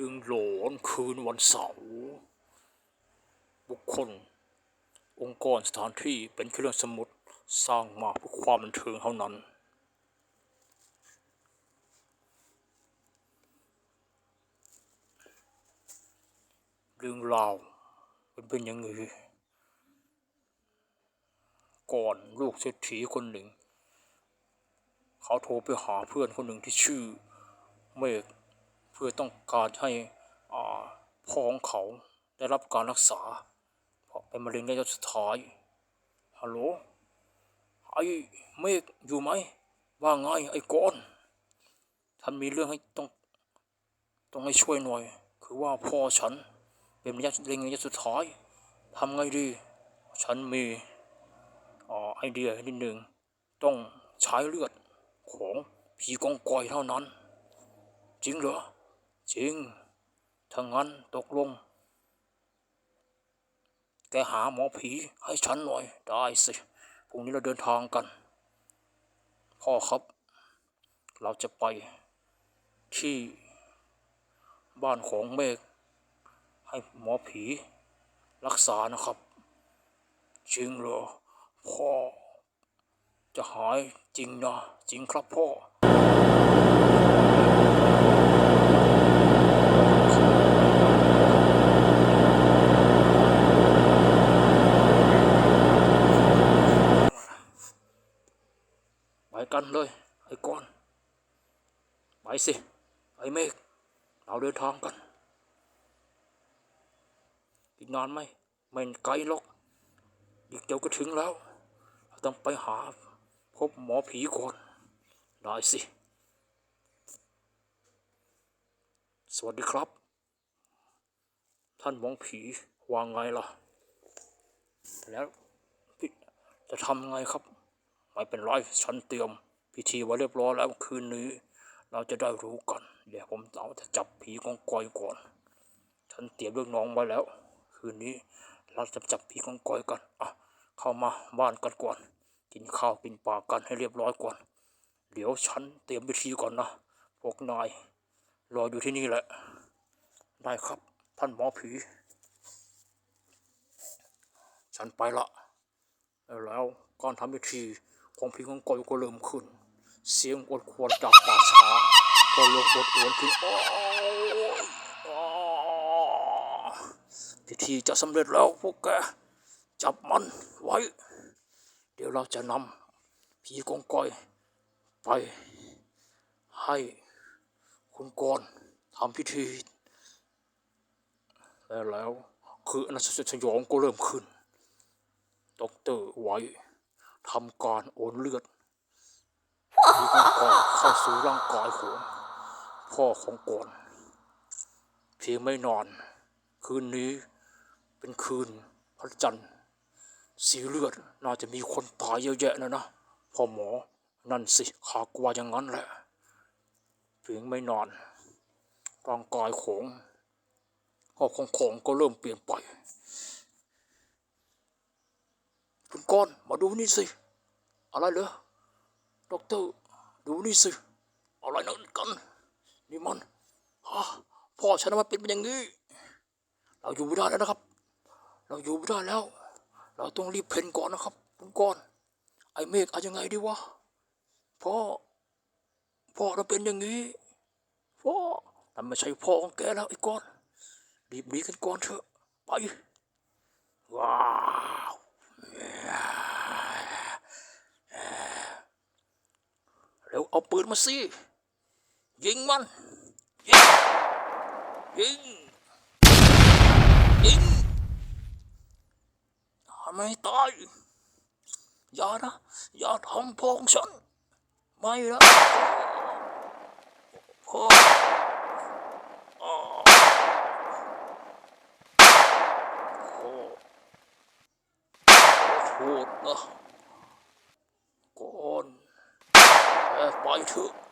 ดึงหลอนคืนวันเสาร์บุคคล องค์กรสถานที่เป็นเครื่องสมุดสร้างมาเพื่อความบันเทิงเท่านั้น เรื่องราวมันเป็นย่างนี้ก่อนลูกเศรษฐีคนหนึ่ง เขาโทรไปหาเพื่อนคนหนึ่งที่ชื่อเมฆ พื่อต้องการให้พ่อของเขาได้รับการรักษาเพราะเป็นมะเร็งระยะสุดท้ายฮัลโหลไอ้เมฆอยู่ไหม ว่าไงไอ้กอนท่านมีเรื่องให้ต้องต้องให้ช่วยหน่อย คือว่าพ่อฉันเป็นระยะมะเร็งระยะสุดท้ายทำไงดี ฉันมีอไอเดียนิดหนึ่งต้องใช้เลือดของผีกองกอยเท่านั้น จริงเหรอ จริงถ้างั้นตกลง แกหาหมอผีให้ฉันหน่อย ได้สิพรุ่งนี้เราเดินทางกัน พ่อครับ เราจะไปที่บ้านของเมฆให้หมอผีรักษานะครับ จริงเหรอพ่อ จะหายจริงนะจริงครับพ่อ กันเลย ไอ้ก้อน ไปสิ ไอ้เมฆ เราเดินทางกัน อีกนานไหมไม่ไกลหรอก อีกเดียวก็ถึงแล้ว เราต้องไปหา พบหมอผีก่อนได้สิ สวัสดีครับ ท่านหมอผีว่าไงล่ะ แล้วจะทำไงครับ ไม่เป็นไรฉันเตรียม พิธีไว้เรียบร้อยแล้วคืนนี้ เราจะได้รู้กันเดี๋ยวผมเอาจะจับผีกองกอยก่อน ฉันเตรียมเรื่องน้องไว้แล้ว คืนนี้เราจะจับผีกองกอยกันอะเข้ามาบ้านกันก่อน กินข้าวกินปลากันให้เรียบร้อยก่อน เดี๋ยวฉันเตรียมพิธีก่อนนะพวกนายรออยู่ที่นี่แหละ ได้ครับ ท่านหมอผี ฉันไปละ แล้วการทำพิธีของผีของกอยก็เริ่มขึ้น เสียงอดควรจากป่าช้าก็ลงอดโอนขึ้นโอ้ยอ้าพิธีจะสำเร็จแล้วพวกแกจับมันไว้ เดี๋ยวเราจะนำผีกองกอย ไป ให้คุณกรณ์ทำพิธีและแล้วคืออนันตสยองก็เริ่มขึ้นด็อกเตอร์ไว้ทำการโอนเลือด ผีกองกอยเข้าสู่ร่างกายของพ่อของกอนเพียงไม่นอน คืนนี้เป็นคืนพระจันทร์สีเลือดน่าจะมีคนตายเยอะแยะนะนะพ่อหมอนั่นสิขากว่าอย่างนั้นแหละเพียงไม่นอนร่างกายของพ่อของของก็เริ่มเปลี่ยนไปคุณกรณ์มาดูนี่สิ อะไรเหรอ ด็อกเตอร์ดูนี่สิ อะไรนั่นกัน นี่มันฮะพ่อฉันน่ะมันเป็นอย่างนี้ เราอยู่ไม่ได้แล้วนะครับ เราอยู่ไม่ได้แล้ว เราต้องรีบเพ่นก่อนนะครับคุณกรณ์ไอ้เมฆเอายังไงดีวะ พ่อ พ่อเราเป็นอย่างนี้ พ่อแต่ไม่ใช่พ่อของแกแล้วไอ้กอน รีบหนีกันก่อนเถอะ ไป ว้าวเร็วเอาปืนมาสิยิงมันยิงยิงยิงทำไมตายอย่านะอย่าทำพงฉันไม่นะพ่ออ้วโอ้ขอโทษนะก่อน แกไปเถอะ